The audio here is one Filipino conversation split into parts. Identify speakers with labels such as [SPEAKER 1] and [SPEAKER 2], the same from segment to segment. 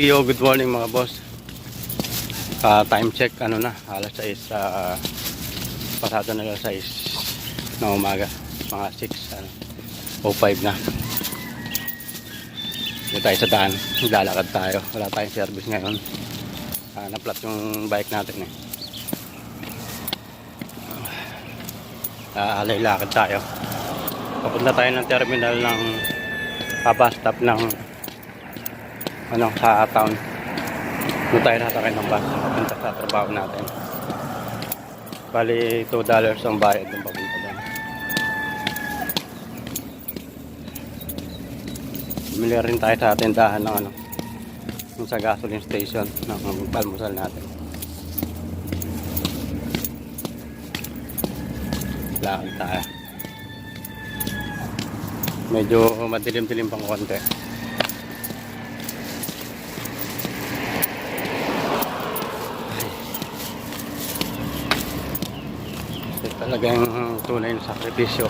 [SPEAKER 1] Yo, good morning mga boss. Ah, time check ano na, alas 6 uh, pasado na alas 6 na umaga, mga 6 ano, 05 na. Dito tayo sa daan, lalakad tayo. Wala tayong service ngayon. Ah, na-flat yung bike natin eh. Ah, alay lakad tayo. Papunta tayo ng terminal ng bus stop ng ano, sa town. Doon tayo nasakay ng bus papunta sa trabaho natin. Bali, 2 dollars ang bayad ng papunta doon. Bumili rin tayo sa tindahan ng ano, yung sa gasoline station ng palmusal natin. Lakad tayo. Medyo madilim-dilim pang konti. Ito talagang tunay na sakripisyo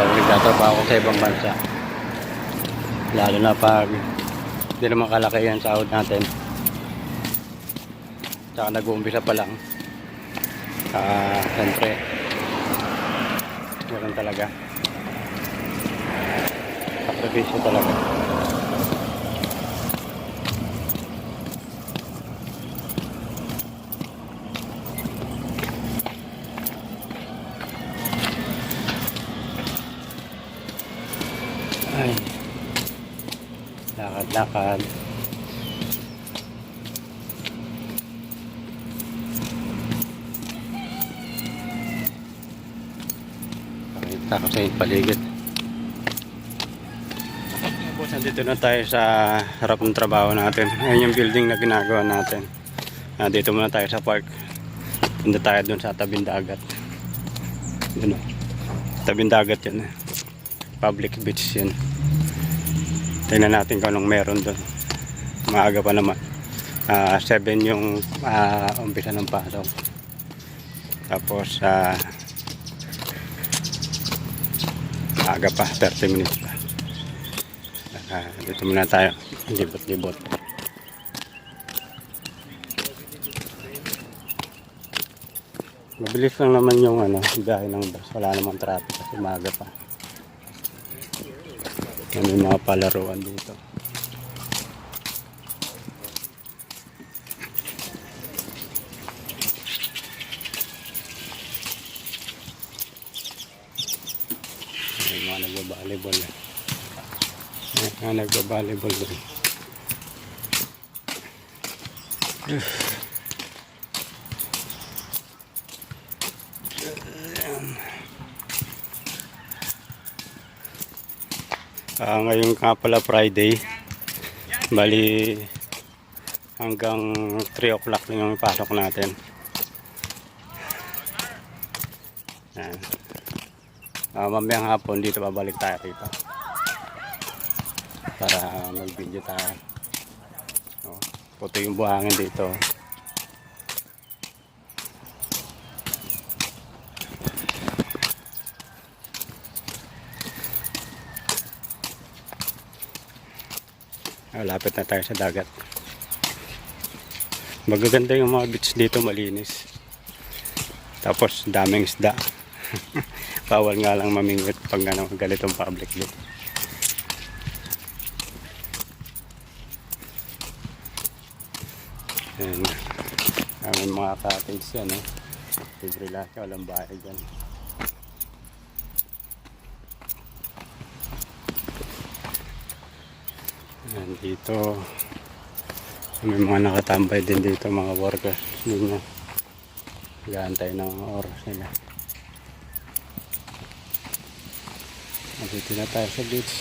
[SPEAKER 1] pag nagtatrabaho sa ibang bansa. Lalo na pag hindi naman kalaki yan sahod natin. Tsaka nag-uumpisa pa lang. Ah siyempre ganun talaga. Sakripisyo talaga ay lakad lakad pakita ko sa inyong paligid Boss, nandito na tayo sa harap ng trabaho natin. Ayan yung building na ginagawa natin. Ah, dito muna tayo sa park. Punta tayo dun sa tabing dagat. Dun o. Tabing dagat yun. eh. Public beach yun. Tingnan natin kung anong meron dun. Maaga pa naman. Ah, 7 yung ah, umpisa ng pasok. Tapos, ah, maaga pa, 30 minutes pa. Ah, dito muna tayo. Libot-libot. Mabilis lang naman yung ano, biyahe ng bus. Wala namang traffic kasi maaga pa. Yan yung mga palaruan dito. May mga nagbabalibol eh. May mga nagbabalibol doon. Ah, ngayon nga pala Friday. Bali hanggang 3 o'clock lang yung pasok natin. Yan. Ah, mamayang hapon dito babalik tayo rito. Para mag-video tayo. Oh, puto yung buhangin dito. Ah, lapit na tayo sa dagat. Magaganda yung mga beach dito, malinis. Tapos daming isda. Bawal nga lang mamingwit pag ano, ganitong public beach. Ayan. Ang mga cottage yan, eh. Libre lahat, walang bahay dyan. Ayan, dito. May mga nakatambay din dito mga workers. Din na. Nag ng oras nila. Nandito na tayo sa beach.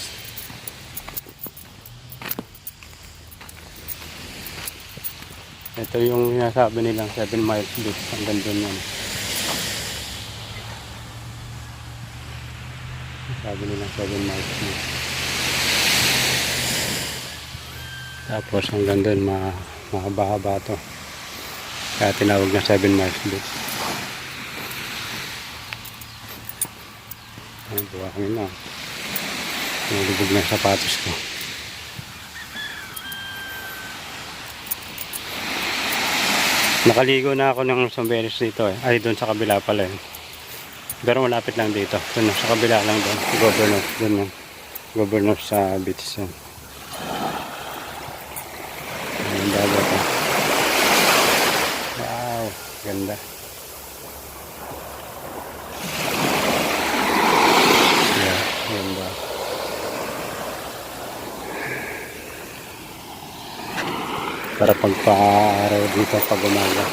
[SPEAKER 1] Ito yung sinasabi nilang 7 miles beach. Hanggang doon yan sabi nilang 7 miles beach tapos hanggang doon ma makabahaba to. Kaya tinawag na 7 miles beach. Ayun buwangin na. Nalubog na yung sapatos ko. Nakaligo na ako ng somberos dito eh. ay doon sa kabila pala eh. pero malapit lang dito. Doon, sa kabila lang doon governor doon, eh. governor sa beach yan Para pagpa-araw dito pag umaga.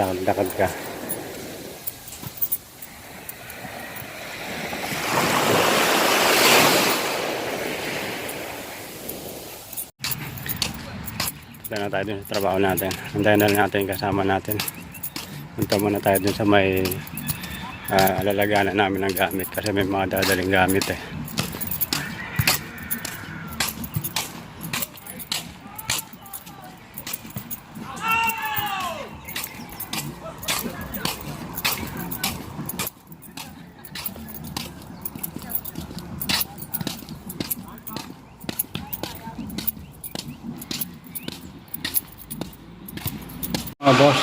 [SPEAKER 1] Lakad-lakad ka. Punta na tayo dun sa trabaho natin. Antayin na lang natin kasama natin. Punta muna tayo dun sa may uh, alalaganan namin ng gamit kasi may mga dadaling gamit eh. Mga boss,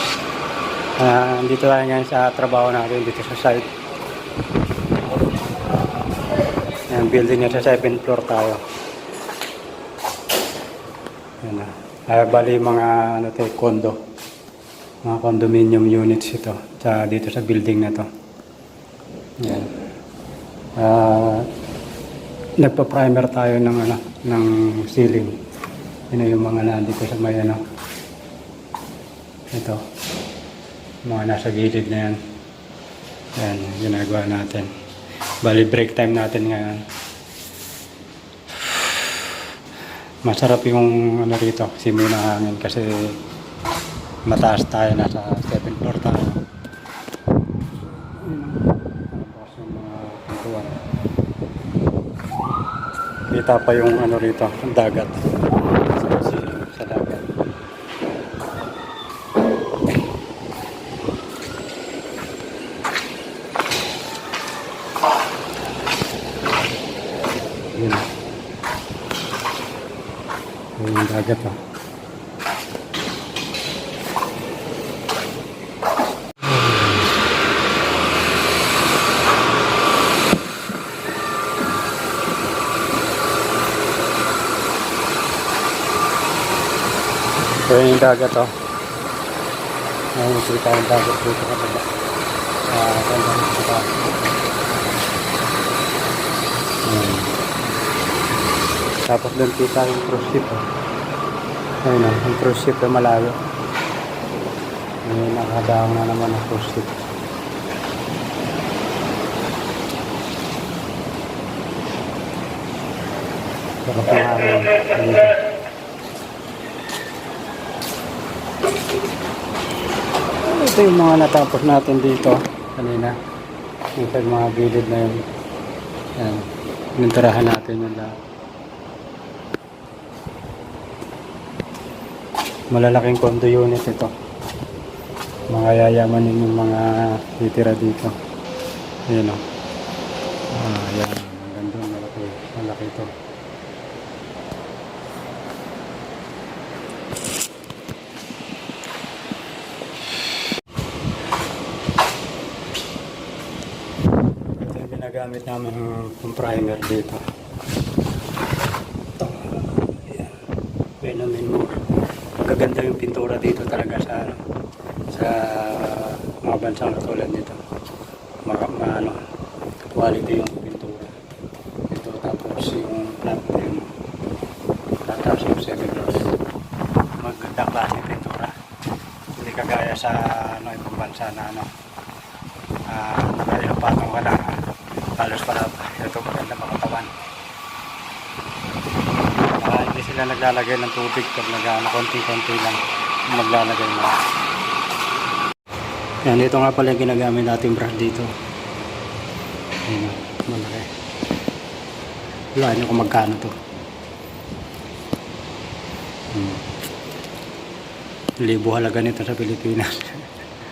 [SPEAKER 1] ah dito tayo ngayon sa trabaho natin dito sa site. Ayan, building niya sa 7th floor tayo. Ayan. Ah, bali mga ano to, condo. Mga condominium units ito sa dito sa building na to. Ayan. Ah, nagpa-primer tayo ng ano, ng ceiling. Yun yung mga nandito sa may ano, ito. Mga nasa gilid na yan. Yan, ginagawa natin. Bali, break time natin ngayon. Masarap yung ano rito, simoy ng hangin kasi mataas tayo, nasa 7th floor tayo. Kita pa yung ano rito, dagat. Sa, sa dagat. Yun. Yun yung dagat oh. Yun yung dagat oh. Ayun, kita yung dagat dito sa baba. Ah, ganda ng kita. Ayan. Tapos doon kita yung cruise ship. Oh. Ayun oh, yung cruise ship na malayo. Ayun, nakadaong na naman ang cruise ship. Sarap ng. Ito yung mga natapos natin dito kanina. Yung mga gilid na yun. Yan. Nintirahan natin yung lahat. Malalaking condo unit ito. Mga yayamanin yung mga titira dito. Ayan o. Ah, yan. Ang ganda. Malaki. Malaki ito. Ito yung ginagamit namin yung primer dito. Ito. Ayan. Venomin. Magaganda yung pintura dito talaga sa ano, sa mga bansang katulad nito. Mga, mga ano, quality yung pintura. Ito tapos yung plant yung tapos yung rows. Maganda klase pintura. Hindi kagaya sa ano, ibang bansa na ano, ah nakayapatong ka lang halos pala ito maganda makatawan Ah, hindi sila naglalagay ng tubig pag nag konti-konti lang maglalagay na. Yan ito nga pala yung ginagamit natin brush dito. Ayan, malaki. Wala nyo kung magkano to. Hmm. libo halaga nito sa Pilipinas.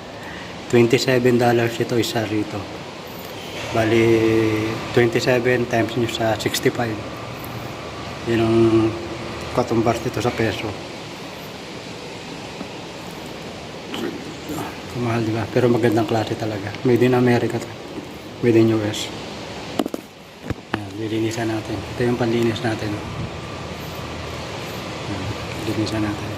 [SPEAKER 1] 27 dollars ito isa rito. Bali 27 times nyo sa 65. Yun ang katumbas dito sa peso. Mahal, di? Pero magandang klase talaga. Made in America to. Made in US. Yan, lilinisan natin. Ito yung panlinis natin. Yan, natin.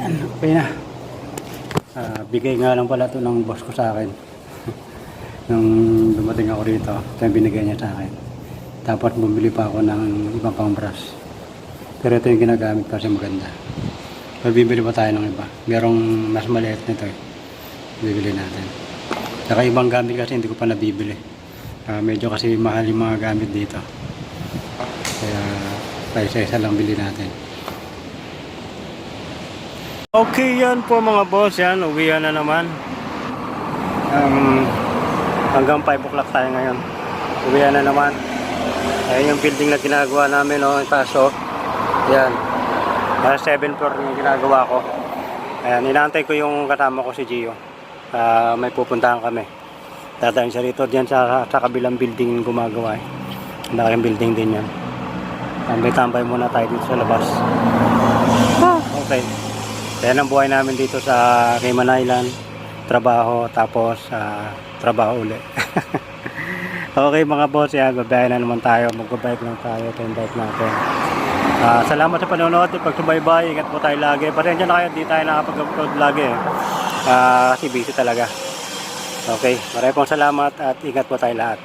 [SPEAKER 1] Yan, okay na. Ah, bigay nga lang pala to ng boss ko sa akin. Nung dumating ako rito, ito yung binigay niya sa akin. Tapos bumili pa ako ng ibang pang brush. Pero ito yung ginagamit kasi maganda. Pero bibili pa tayo ng iba. Merong mas maliit nito eh. Bibili natin. Saka ibang gamit kasi hindi ko pa nabibili. Ah, medyo kasi mahal yung mga gamit dito. Kaya pa isa-isa lang bili natin. Okay yan po mga boss yan. Uwian na naman. Um, hanggang 5 o'clock tayo ngayon. Uwian na naman. Ayan yung building na ginagawa namin. Oh, kaso, yan. Nasa 7 floor yung ginagawa ko. Ayan, inaantay ko yung kasama ko si Gio. Ah, may pupuntahan kami. Dadaan siya rito dyan sa, sa kabilang building yung gumagawa eh. Malaking building din yan. Tambay-tambay muna tayo dito sa labas. Okay. Yan ang buhay namin dito sa Cayman Island. Trabaho, tapos ah, trabaho uli. okay mga boss, yan. Babayan na naman tayo. Mag-bike lang tayo. Yung bike natin. Ah, salamat sa panonood. Pagsubaybay, ingat po tayo lagi. Pasensya na kayo, di tayo nakapag-upload lagi. Ah, kasi busy talaga. Okay, maraming salamat at ingat po tayo lahat.